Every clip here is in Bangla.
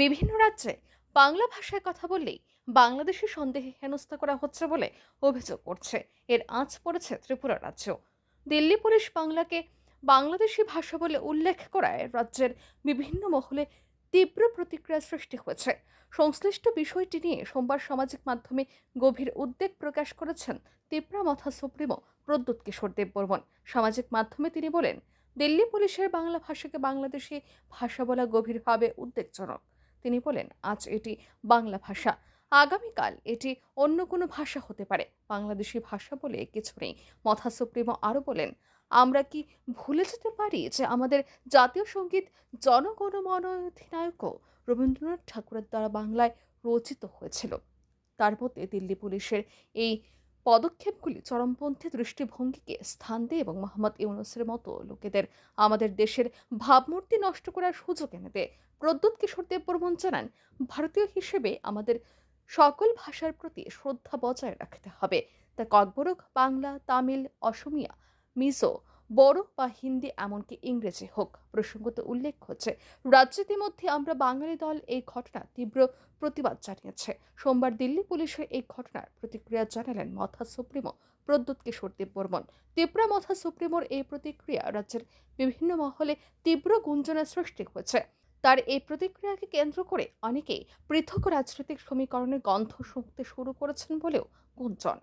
বিভিন্ন রাজ্যে বাংলা ভাষায় কথা বললেই বাংলাদেশি সন্দেহে হেনস্থা করা হচ্ছে বলে অভিযোগ করছে। এর আঁচ পড়েছে ত্রিপুরা রাজ্য। দিল্লি পুলিশ বাংলাকে বাংলাদেশি ভাষা বলে উল্লেখ করায় রাজ্যের বিভিন্ন মহলে তীব্র প্রতিক্রিয়া সৃষ্টি হয়েছে। সংশ্লিষ্ট বিষয়টি নিয়ে সোমবার সামাজিক মাধ্যমে গভীর উদ্বেগ প্রকাশ করেছেন ত্রিপুরা মথা সুপ্রিমো প্রদ্যুৎ কিশোর দেববর্মন। সামাজিক মাধ্যমে তিনি বলেন, দিল্লি পুলিশের বাংলা ভাষাকে বাংলাদেশি ভাষা বলা গভীরভাবে উদ্বেগজনক। তিনি বলেন, আজ এটি বাংলা ভাষা। আগামীকাল এটি অন্য কোনো ভাষা হতে পারে। বাংলাদেশি ভাষা বলে কিছু নেই। মথা সুপ্রিমো আরও বলেন, আমরা কি ভুলে যেতে পারি যে আমাদের জাতীয় সংগীত জনগণমন অধিনায়কও রবীন্দ্রনাথ ঠাকুরের দ্বারা বাংলায় রচিত হয়েছিল? তার মধ্যে দিল্লি পুলিশের এই পদক্ষেপগুলি চরমপন্থী দৃষ্টিভঙ্গিকে স্থান দেয় এবং মোহাম্মদ ইউনুসের মতো লোকেদের আমাদের দেশের ভাবমূর্তি নষ্ট করার সুযোগ এনে দেয়। প্রদ্যুৎ কিশোর দেববর্মন জানান, ভারতীয় হিসেবে আমাদের সকল ভাষার প্রতি শ্রদ্ধা বজায় রাখতে হবে। তা ককবরক, বাংলা, তামিল, অসমিয়া, মিজো বড় বা হিন্দি এমনকি ইংরেজি হোক। প্রসঙ্গত উল্লেখ হচ্ছে, রাজ্যে ইতিমধ্যে আমরা বাঙালি দল এই ঘটনা তীব্র প্রতিবাদ জানিয়েছে। সোমবার দিল্লি পুলিশের এই ঘটনার প্রতিক্রিয়া জানালেন মথা সুপ্রিমো প্রদ্যুৎ কিশোর দেববর্মন। তীব্রা মথা সুপ্রিমোর এই প্রতিক্রিয়া রাজ্যের বিভিন্ন মহলে তীব্র গুঞ্জনের সৃষ্টি হয়েছে। তার এই প্রতিক্রিয়াকে কেন্দ্র করে অনেকেই পৃথক রাজনৈতিক সমীকরণের গন্ধ শুঁকতে শুরু করেছেন বলেও গুঞ্জন।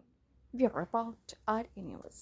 রিপোর্ট, আর নিউজ।